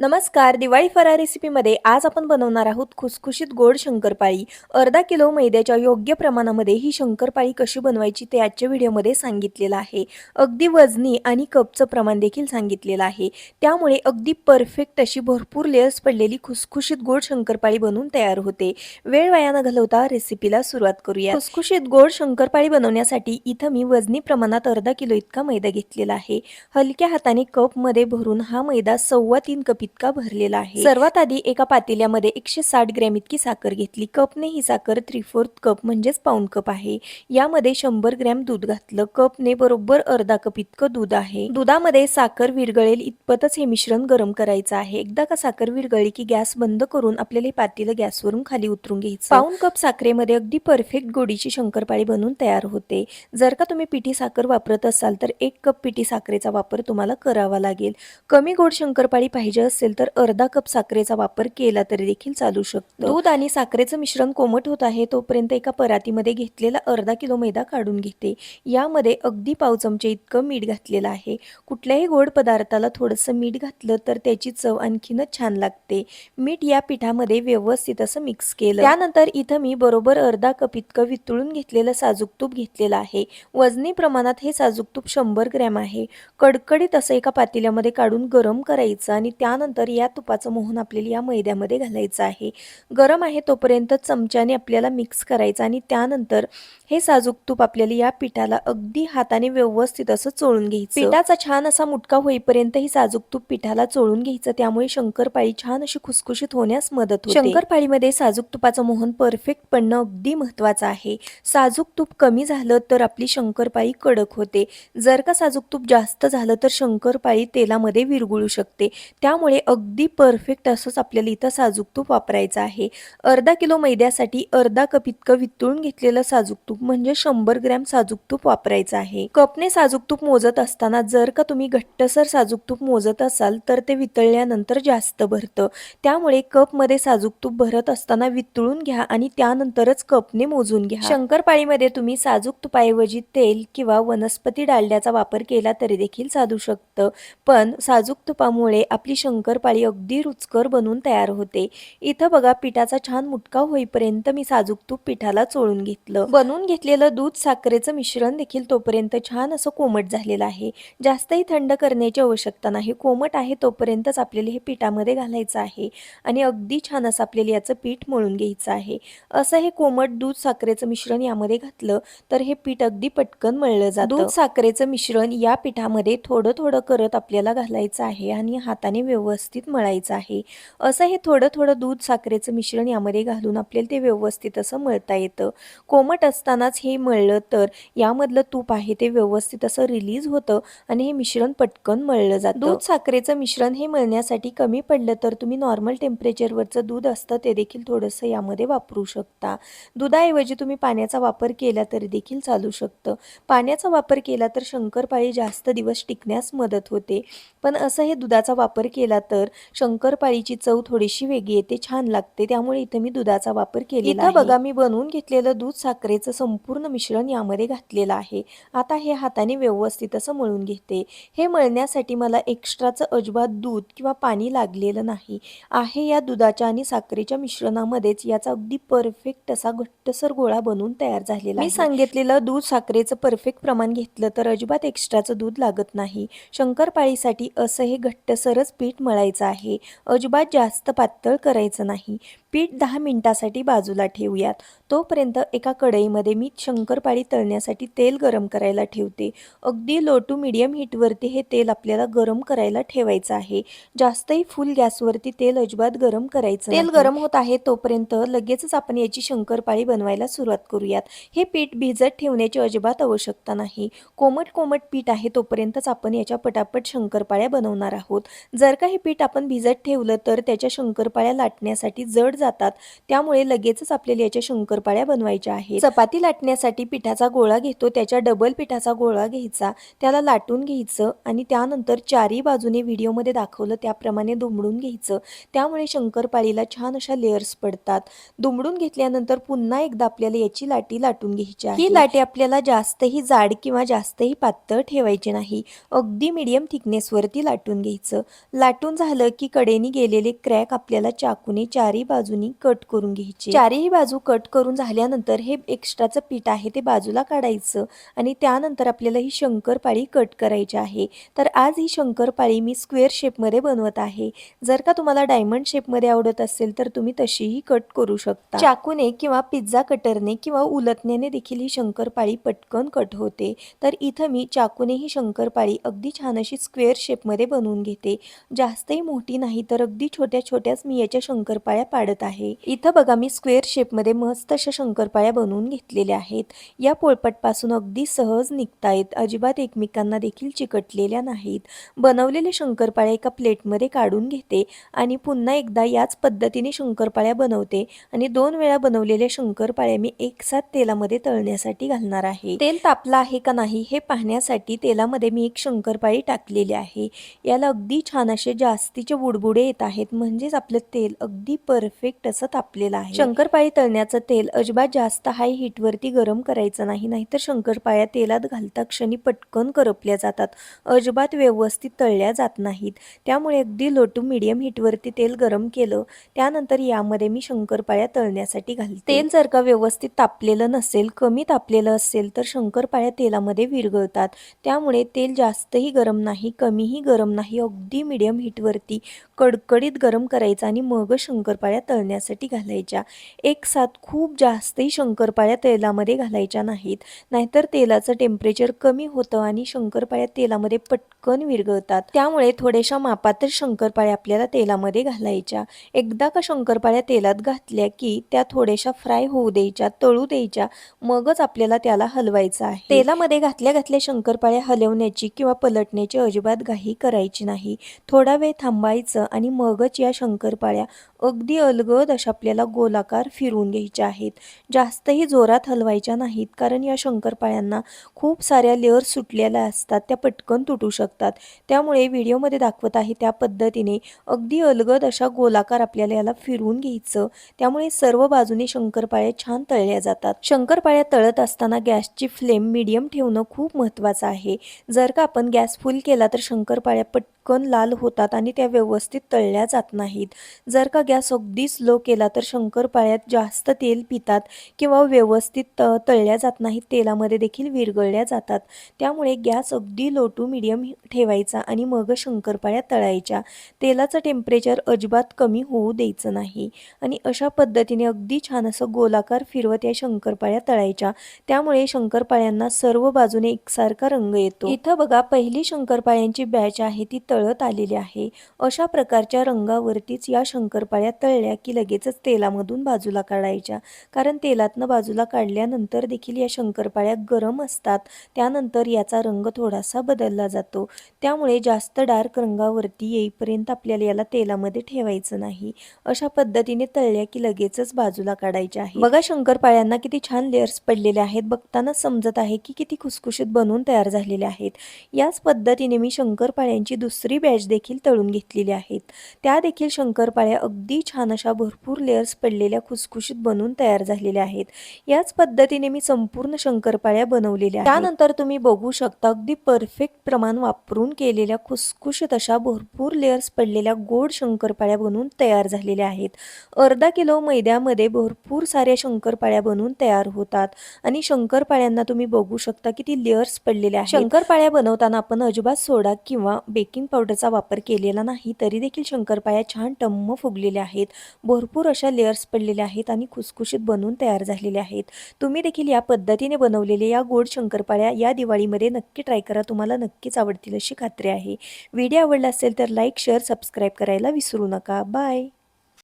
नमस्कार दिवाळी फराळ रेसिपीमध्ये आज आपण बनवणार आहोत खुसखुशीत गोड शंकरपाळी. अर्धा किलो मैद्याच्या योग्य प्रमाणामध्ये ही शंकरपाळी कशी बनवायची ते आजच्या व्हिडिओमध्ये सांगितलेलं आहे. अगदी वजनी आणि कपचं प्रमाण देखील सांगितलेलं आहे. त्यामुळे अगदी परफेक्ट अशी भरपूर लेयर्स पडलेली खुसखुशीत गोड शंकरपाळी बनवून तयार होते. वेळ वाया न घालवता रेसिपीला सुरुवात करूया खुसखुशीत गोड शंकरपाळी बनवण्यासाठी इथं मी वजनी प्रमाणात अर्धा किलो इतका मैदा घेतलेला आहे. हलक्या हाताने कपमध्ये भरून हा मैदा सव्वा तीन कप इतका भरलेला आहे. सर्वात आधी एका पातेल्यामध्ये एकशे साठ ग्रॅम इतकी साखर घेतली. कपने ही साखर थ्री फोर्थ कप म्हणजेच पाऊन कप आहे. यामध्ये शंभर ग्रॅम दूध घातलं. कपने बरोबर अर्धा कप इतकं दूध आहे. दुधामध्ये साखर विरघळेल इतपतच हे मिश्रण गरम करायचं आहे. एकदा का साखर विरघळली की गॅस बंद करून आपल्याला हे पातेलं गॅसवरून खाली उतरून घ्यायचं. पाऊन कप साखरेमध्ये अगदी परफेक्ट गोडीची शंकरपाळी बनवून तयार होते. जर का तुम्ही पिठी साखर वापरत असाल तर एक कप पिठी साखरेचा वापर तुम्हाला करावा लागेल. कमी गोड शंकरपाळी पाहिजे असेल असेल तर अर्धा कप साखरेचा वापर केला तरी देखील चालू शकतो. दूध आणि साखरेचं मिश्रण कोमट होत आहे तोपर्यंत एका परातीमध्ये घेतलेला अर्धा किलो मैदा काढून घेते. यामध्ये अगदी पाव चमचे इतकं मीठ घातलेलं आहे. कुठल्याही गोड पदार्थाला थोडंसं मीठ घातलं तर त्याची चव आणखीनच छान लागते. मीठ या पिठामध्ये व्यवस्थित असं मिक्स केलं. त्यानंतर इथं मी बरोबर अर्धा कप इतकं वितळून घेतलेलं साजूक तूप घेतलेलं आहे. वजनी प्रमाणात हे साजूक तूप शंभर ग्रॅम आहे. कडकडीत असं एका पातेल्यामध्ये काढून गरम करायचं आणि त्यानंतर या तुपाचं मोहन आपल्याला या मैद्यामध्ये घालायचं आहे. गरम आहे तोपर्यंत चमच्याने आपल्याला मिक्स करायचं आणि त्यानंतर हे साजूक तूप आपल्याला या पिठाला अगदी हाताने व्यवस्थित असं चोळून घ्यायचं. पिठाचा छान असा मुटका होईपर्यंत ही साजूक तूप पिठाला चोळून घ्यायचं. त्यामुळे शंकरपाळी छान अशी खुसखुशीत होण्यास मदत होते. शंकरपाळीमध्ये साजूक तुपाचं मोहन परफेक्ट पडणं अगदी महत्वाचं आहे. साजूक तूप कमी झालं तर आपली शंकरपाळी कडक होते. जर का साजूक तूप जास्त झालं तर शंकरपाळी तेलामध्ये विरगुळू शकते. त्यामुळे अगदी परफेक्ट असंच आपल्याला इथं साजूक तूप वापरायचं आहे. अर्धा किलो मैद्यासाठी अर्धा कप इतकं वितळून घेतलेलं साजूक तूप म्हणजे शंभर ग्रॅम साजूक तूप वापरायचं आहे. कपने साजूक तूप मोजत असताना जर का तुम्ही घट्टसर साजूक तूप मोजत असाल तर ते वितळल्यानंतर जास्त भरतं. त्यामुळे कपमध्ये साजूक तूप भरत असताना वितळून घ्या आणि त्यानंतरच कपने मोजून घ्या. शंकरपाळीमध्ये तुम्ही साजूक तुपाऐवजी तेल किंवा वनस्पती डालड्याचा वापर केला तरी देखील साधू शकतं. पण साजूक तुपामुळे आपली शंकर शंकरपाळी अगदी रुचकर बनून तयार होते. इथं बघा पिठाचा छान मुटका होईपर्यंत मी साजूक तूप पिठाला चोळून घेतलं. बनवून घेतलेलं दूध साखरेचं मिश्रण देखील तोपर्यंत छान असं कोमट झालेलं आहे. जास्तही थंड करण्याची आवश्यकता नाही. कोमट आहे तोपर्यंतच आपल्याला हे पिठामध्ये घालायचं आहे आणि अगदी छान असं आपल्याला याचं पीठ मळून घ्यायचं आहे. असं हे कोमट दूध साखरेचं मिश्रण यामध्ये घातलं तर हे पीठ अगदी पटकन मळलं जातं. दूध साखरेचं मिश्रण या पिठामध्ये थोडं थोडं करत आपल्याला घालायचं आहे आणि हाताने व्यवस्थित व्यवस्थित मळायचं आहे. असं हे थोडं थोडं दूध साखरेचं मिश्रण यामध्ये घालून आपल्याला ते व्यवस्थित असं मळता येतं. कोमट असतानाच हे मळलं तर यामधलं तूप आहे ते व्यवस्थित असं रिलीज होतं आणि हे मिश्रण पटकन मळलं जातं. दूध साखरेचं मिश्रण हे मळण्यासाठी कमी पडलं तर तुम्ही नॉर्मल टेम्परेचरवरचं दूध असतं ते देखील थोडंसं यामध्ये वापरू शकता. दुधाऐवजी तुम्ही पाण्याचा वापर केला तरी देखील चालू शकतं. पाण्याचा वापर केला तर शंकरपाळी जास्त दिवस टिकण्यास मदत होते. पण असं हे दुधाचा वापर केला तर शंकरपाळीची चव थोडीशी वेगळी येते छान लागते. त्यामुळे इथं मी दुधाचा वापर केलेला इथं बघा मी बनवून घेतलेलं दूध साखरेचं संपूर्ण मिश्रण यामध्ये घातलेलं आहे. आता हे हाताने व्यवस्थित असं मळून घेते. हे मळण्यासाठी मला एक्स्ट्राचं अजिबात दूध किंवा पाणी लागलेलं नाही. आहे या दुधाच्या आणि साखरेच्या मिश्रणामध्येच याचा अगदी परफेक्ट असा घट्टसर गोळा बनवून तयार झालेला मी सांगितलेलं दूध साखरेचं परफेक्ट प्रमाण घेतलं तर अजिबात एक्स्ट्राचं दूध लागत नाही. शंकरपाळीसाठी असं हे घट्टसरच पीठ मळायचं आहे. अजिबात जास्त पातळ करायचं नाही. पीठ दहा मिनिटासाठी बाजूला ठेवूयात. तोपर्यंत एका कढईमध्ये मी शंकरपाळी तळण्यासाठी तेल गरम करायला ठेवते. अगदी लो टू मिडियम हीटवरती हे तेल आपल्याला गरम करायला ठेवायचं आहे. जास्तही फुल गॅसवरती तेल अजिबात गरम करायचं तेल गरम होत आहे तोपर्यंत लगेचच आपण याची शंकरपाळी बनवायला सुरुवात करूयात. हे पीठ भिजत ठेवण्याची अजिबात आवश्यकता नाही. कोमट कोमट पीठ आहे तोपर्यंतच आपण याच्या पटापट शंकरपाळ्या बनवणार आहोत. जर का हे पीठ आपण भिजत ठेवलं तर त्याच्या शंकरपाळ्या लाटण्यासाठी जड जातात. त्यामुळे लगेचच आपल्याला याच्या शंकरपाळ्या बनवायच्या आहेत. चपाती लाटण्यासाठी पिठाचा गोळा घेतो. त्याच्या डबल पिठाचा गोळा घ्यायचा. त्याला लाटून घ्यायचं आणि त्यानंतर चारही बाजूने व्हिडिओमध्ये दाखवलं त्याप्रमाणे दुमडून घ्यायचं. त्यामुळे शंकरपाळीला छान अशा लेअर्स पडतात. दुमडून घेतल्यानंतर पुन्हा एकदा आपल्याला याची लाटी लाटून घ्यायची ही लाटी आपल्याला जास्तही जाड किंवा जास्तही पातळ ठेवायची नाही. अगदी मिडियम थिकनेसवरती लाटून घ्यायचं. लाटून झालं की कडेने गेलेले क्रॅक आपल्याला चाकूने चारही बाजूनी कट करून घ्यायची. चारही बाजू कट करून झाल्यानंतर हे एक्स्ट्राचं पीठ आहे ते बाजूला काढायचं आणि त्यानंतर आपल्याला ही शंकरपाळी कट करायची आहे. तर आज ही शंकरपाळी मी स्क्वेअर शेपमध्ये बनवत आहे. जर का तुम्हाला डायमंड शेपमध्ये आवडत असेल तर तुम्ही तशीही कट करू शकता. चाकूने किंवा पिझ्झा कटरने किंवा उलटण्याने देखील ही शंकरपाळी पटकन कट होते. तर इथं मी चाकूने ही शंकरपाळी अगदी छान अशी स्क्वेअर शेपमध्ये बनवून घेते. जास्तही मोठी नाही तर अगदी छोट्या छोट्याच मी याच्या शंकरपाळ्या पाडत आहे. इथं बघा मी स्क्वेअर शेपमध्ये मस्त अशा शंकरपाळ्या बनवून घेतलेल्या आहेत. या पोळपटपासून अगदी सहज निघतायत. अजिबात एकमेकांना देखील चिकटलेल्या नाहीत. बनवलेले शंकरपाळ्या एका प्लेटमध्ये काढून घेते आणि पुन्हा एकदा याच पद्धतीने शंकरपाळ्या बनवते आणि दोन वेळा बनवलेल्या शंकरपाळ्या मी एकसाथ तेलामध्ये तळण्यासाठी घालणार आहे. तेल तापलं आहे का नाही हे पाहण्यासाठी तेलामध्ये मी एक शंकरपाळी टाकलेली आहे. याला अगदी छान असे जास्तीचे बुडबुडे येत आहेत. म्हणजेच आपलं तेल अगदी परफेक्ट असं तापलेलं आहे. शंकरपाळी तळण्याचं तेल अजिबात जास्त हाय हीटवरती गरम करायचं नाही नाहीतर शंकरपाळ्या तेलात घालता क्षणी पटकन करपल्या जातात. अजिबात व्यवस्थित तळल्या जात नाहीत. त्यामुळे अगदी लो टू मिडियम हीटवरती तेल गरम केलं त्यानंतर यामध्ये मी शंकरपाळ्या तळण्यासाठी घालते. तेल जर का व्यवस्थित तापलेलं नसेल कमी तापलेलं असेल तर शंकरपाळ्या तेलामध्ये विरघळतात. त्यामुळे तेल जास्तही गरम नाही कमीही गरम नाही अगदी मिडियम हीटवरती कडकडीत गरम करायचा आणि मग शंकरपाळ्या तळण्यासाठी घालायच्या. एक साथ खूप जास्तही शंकरपाळ्या तेलामध्ये घालायच्या नाहीत. नाहीतर तेलाचं टेम्परेचर कमी होतं आणि शंकरपाळ्या तेलामध्ये पटकन विरघळतात. त्यामुळे थोड्याशा मापातच शंकरपाळ्या आपल्याला तेलामध्ये घालायच्या. एकदा का शंकरपाळ्या तेलात घातल्या की त्या थोड्याशा फ्राय होऊ द्यायच्या तळू द्यायच्या मगच आपल्याला त्याला हलवायचं आहे. तेलामध्ये घातल्या घातल्या शंकरपाळ्या हलवण्याची किंवा पलटण्याची अजिबात घाई करायची नाही. थोडा वेळ थांबायचं आणि मगच या शंकरपाळ्या अगदी अलगद अशा आपल्याला गोलाकार फिरवून घ्यायच्या आहेत. जास्तही जोरात हलवायच्या नाहीत कारण या शंकरपाळ्यांना खूप साऱ्या लेअर सुटलेल्या असतात त्या पटकन तुटू शकतात. त्यामुळे व्हिडिओमध्ये दाखवत आहे त्या पद्धतीने अगदी अलगद अशा गोलाकार आपल्याला याला फिरवून घ्यायचं. त्यामुळे सर्व बाजूने शंकरपाळ्या छान तळल्या जातात. शंकरपाळ्या तळत असताना गॅसची फ्लेम मिडियम ठेवणं खूप महत्त्वाचं आहे. जर का आपण गॅस फुल केला तर शंकरपाळ्या पटकन लाल होतात आणि त्या व्यवस्थित तळल्या जात नाहीत. जर का गॅस अगदी स्लो केला तर शंकरपाळ्यात जास्त तेल पितात किंवा व्यवस्थित त तळल्या जात नाहीत. तेलामध्ये देखील विरघळल्या जातात. त्यामुळे गॅस अगदी लो टू मिडियम ठेवायचा आणि मग शंकरपाळ्या तळायच्या. तेलाचं टेम्परेचर अजिबात कमी होऊ द्यायचं नाही. आणि अशा पद्धतीने अगदी छान असं गोलाकार फिरवत या शंकरपाळ्या तळायच्या. त्यामुळे शंकरपाळ्यांना सर्व बाजूने एकसारखा रंग येतो. इथं बघा पहिली शंकरपाळ्यांची बॅच आहे ती तळ तळत आलेली आहे. अशा प्रकारच्या रंगावरतीच या शंकरपाळ्या तळल्या की लगेचच तेलामधून बाजूला काढायच्या. कारण तेलातनं बाजूला काढल्यानंतर देखील या शंकरपाळ्या गरम असतात. त्यानंतर याचा रंग थोडासा बदलला जातो. त्यामुळे जास्त डार्क रंगावरती येईपर्यंत आपल्याला याला तेलामध्ये ठेवायचं नाही. अशा पद्धतीने तळल्या की लगेचच बाजूला काढायच्या आहे बघा शंकरपाळ्यांना किती छान लेअर्स पडलेले आहेत. बघताना समजत आहे की किती खुसखुशीत बनवून तयार झालेले आहेत. याच पद्धतीने मी शंकरपाळ्यांची दुसरी बॅच देखील तळून घेतलेली आहेत. त्या देखील शंकरपाळ्या अगदी छान अशा भरपूर लेअर्स पडलेल्या खुसखुशीत बनवून तयार झालेल्या आहेत. याच पद्धतीने मी संपूर्ण शंकरपाळ्या बनवलेल्या त्यानंतर तुम्ही बघू शकता अगदी परफेक्ट प्रमाण वापरून केलेल्या खुसखुशीत अशा भरपूर लेअर्स पडलेल्या गोड शंकरपाळ्या बनवून तयार झालेल्या आहेत. अर्धा किलो मैद्यामध्ये भरपूर साऱ्या शंकरपाळ्या बनवून तयार होतात. आणि शंकरपाळ्यांना तुम्ही बघू शकता किती लेअर्स पडलेल्या आहेत. शंकरपाळ्या बनवताना आपण अजिबात सोडा किंवा बेकिंग पावडरचा वापर केलेला नाही तरी देखील शंकरपाळ्या छान टम्म फुगलेल्या आहेत. भरपूर अशा लेअर्स पडलेल्या आहेत आणि खुसखुशीत बनवून तयार झालेल्या आहेत. तुम्ही देखील या पद्धतीने बनवलेले या गोड शंकरपाळ्या या दिवाळीमध्ये नक्की ट्राय करा. तुम्हाला नक्कीच आवडतील अशी खात्री आहे. व्हिडिओ आवडला असेल तर लाईक शेअर सबस्क्राईब करायला विसरू नका. बाय